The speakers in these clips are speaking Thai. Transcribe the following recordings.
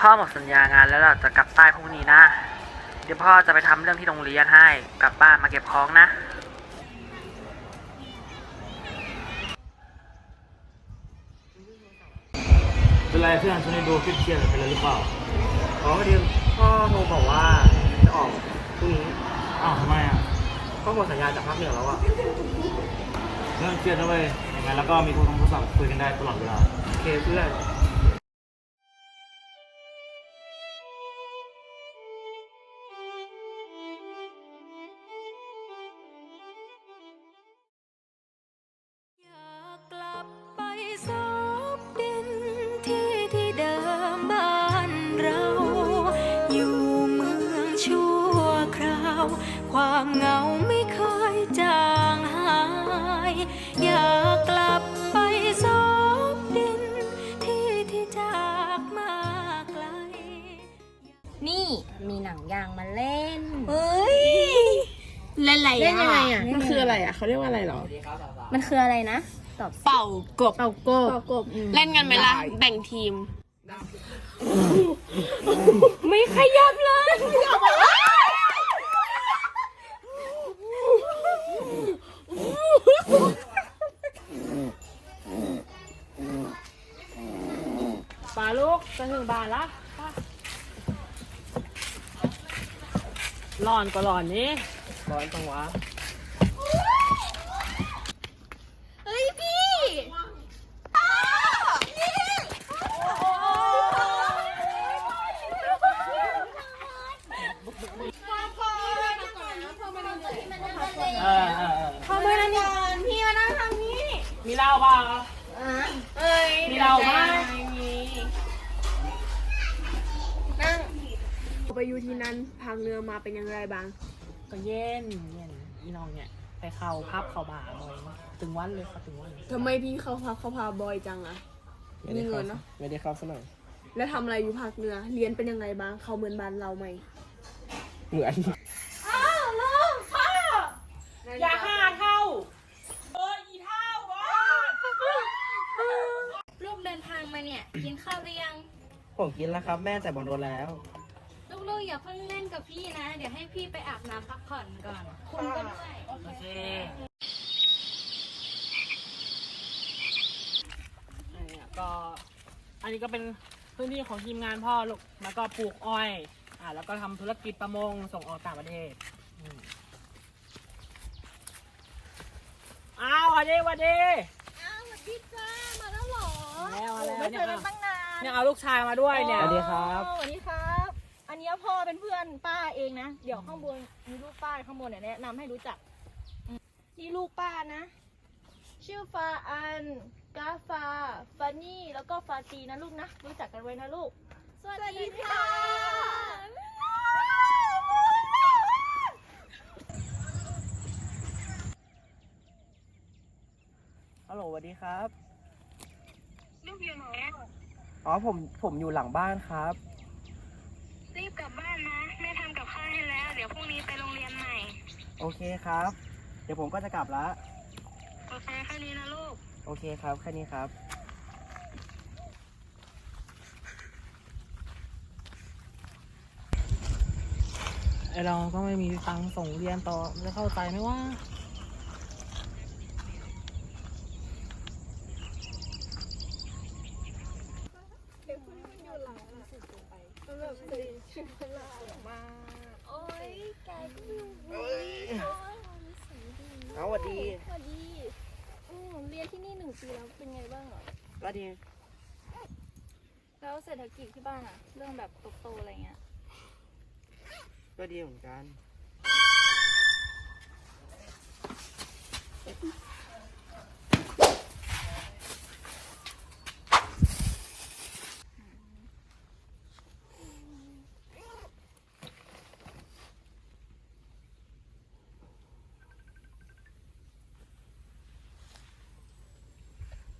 พ่อหมดสัญญางานแล้วเราจะกลับใต้พรุ่งนี้นะ เดี๋ยวพ่อจะไปทำเรื่องที่โรงเรียนให้ กลับบ้านมาเก็บของนะ เป็นไรเพื่อนช่วงนี้ดูเครียดๆเป็นไรหรือเปล่าอ๋อพอดีพ่อโทรบอกว่าจะออกพรุ่งนี้อ้าวทำไมอะพ่อหมดสัญญาจากภาคเหนือแล้วอะเรื่องเครียดนะเว้ยยังไงแล้วก็มีโทรโทรศัพท์คุยกันได้ตลอดเวลาโอเคเพื่อน นี่มีหนังยางมาเล่น เฮ้ยเล่นอะไรเล่นยังไงอะเล่มันคืออะไรอะเขาเรียกว่าอะไรหรอ มันคืออะไรนะ ตอบเป่ากบ เป่ากบเป่ากบเล่นกันไหมล่ะ แบ่งทีม ไม่ขยับเลย ปลาลูกจะถึงบ้านละ ร้อนก็ร้อนนี้ร้อนจังหวะ อยู่ที่นั้นพังเรือมาเป็นยังไงบ้าง ก็เย็นเย็นอีน้องเนี่ยไปเข้าพับเข้าบาร์บ่อยมากถึงวันเลยค่ะถึงวันทำไมพี่เขาพาเขาพาบอยจังอะมีเงินเนาะไม่ได้เข้าซะหน่อยแล้วทำอะไรอยู่ภาคเหนือ เรียนเป็นยังไงบ้าง เขาเหมือนบ้านเราไหมเหมือน อย่าห้าเท่าเอออีเท่าบอลูกเดินทางมาเนี่ย กินข้าวหรือยังผมกินแล้วครับ แม่แต่บอลโดนแล้ว ลูกๆอย่าเพิ่งเล่นกับพี่นะ เดี๋ยวให้พี่ไปอาบน้ำพักผ่อนก่อนคุณก็ด้วยโอเคอันเนี้ยก็อันนี้ก็เป็นพื้นที่ของทีมงานพ่อลูกแล้วก็ปลูกอ้อยอ่าแล้วก็ทำธุรกิจประมงส่งออกต่างประเทศอืมอ้าวสวัสดีสวัสดี อ้าวสวัสดีจ้ามาแล้วเหรอแล้วมาแล้ว ไม่เจอกันเนี่ยตั้งนานเนี่ยเอาลูกชายมาด้วยเนี่ย สวัสดีครับ สวัสดีครั บอันนี้พ่อเป็นเพื่อนป้าเองนะ เดี๋ยวข้างบนมีลูกป้าข้างบนเนี่ยแนะนำให้รู้จักอืมนี่ลูกป้านะ ชื่อฟาอัน กาฟา ฟานี่ แล้วก็ฟาตีนะลูกนะ รู้จักกันไว้นะลูก สวัสดีค่ะ ฮัลโหลสวัสดีครับ ลูกอยู่ไหนอ๋อผมผมอยู่หลังบ้านครับ โอเคครับ เดี๋ยวผมก็จะกลับละ โอเคแค่นี้นะลูก โอเคครับ แค่นี้ครับ ไอเราก็ไม่มีตังค์ส่งเรียนต่อมันจะเข้าใจไหมว่าโอ้ยแก ก็อยู่เอาสวัสดี สวัสดีอืมเรียนที่นี่หนึ่งปีแล้วเป็นไงบ้างเหรอสวัสดีแล้วเศรษฐกิจที่บ้านอะเรื่องแบบโตๆอะไรเงี้ย ก็ดีเหมือนกัน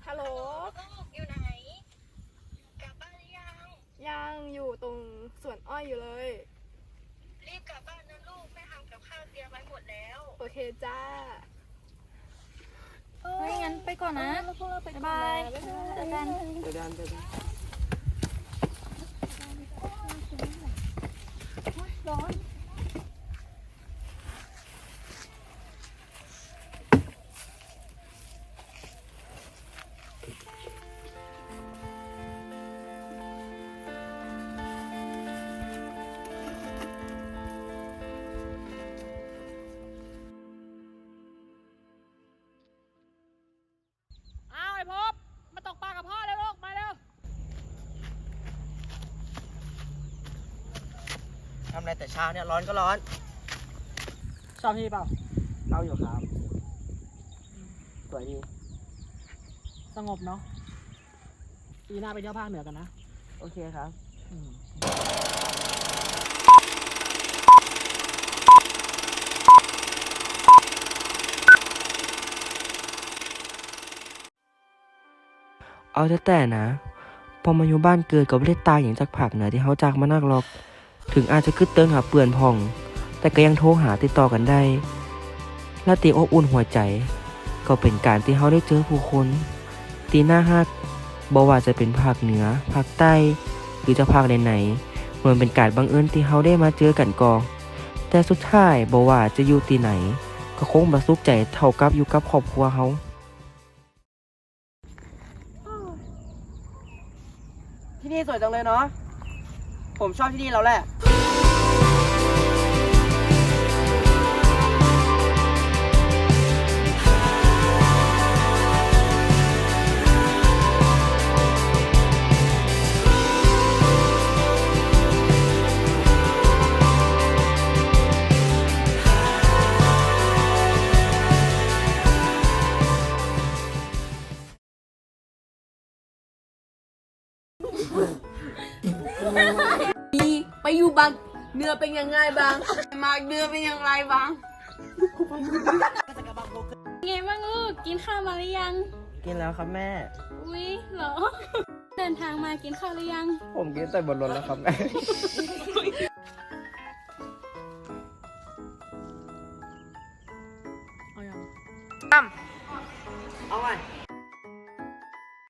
ฮัลโหล อยู่ไหน กลับบ้านหรือยัง ยัง อยู่ตรงสวนอ้อยอยู่เลย รีบกลับบ้านนะลูกแม่ทำกับข้าวเตรียมไว้หมดแล้วโอเคจ้าเฮ้ยงั้นไปก่อนนะแล้วพวกเราไปบ๊ายบาย เจอกัน เดี๋ยวดันเดี๋ยวดัน ทำอะไรแต่เช้าเนี่ยร้อนก็ร้อน ชอบพี่เปล่าเราอยู่ครับ สวยดี สงบเนาะปีหน้าไปเที่ยวภาคเหนือกันนะ โอเคครับ เอาแต่แต่นะ พอมาอยู่บ้านเกิดก็ไม่ได้ตายอย่างจากผักเหนือที่เขาจากมานักหรอก ถึงอาจจะคึดเติงหาเปื่อนพอง แต่ก็ยังโทรหาติดต่อกันได้ และตีอบอุ่นหัวใจ ก็เป็นการที่เขาได้เจอผู้คนตีหน้าฮักบอกว่าจะเป็นภาคเหนือ ภาคใต้ หรือจะภาคไหนๆเหมือนเป็นการบังเอิญที่เขาได้มาเจอกันกอง แต่สุดท้ายบอกว่าจะอยู่ที่ไหน ก็คงบาสุขใจเท่ากับอยู่กับครอบครัวเขาที่นี่สวยจังเลยเนาะ ผมชอบที่นี่แล้วแหละ ไปอยู่บางเนื้อเป็นยังไงบ้างมาเนื้อเป็นยังไงบ้างไงบ้างลูกกินข้าวมาหรือยัง กินแล้วครับแม่ อุ๊ยเหรอ เดินทางมากินข้าวหรือยัง ผมกินแต่บนรถแล้วครับแม่เอายังตั้มเอาไง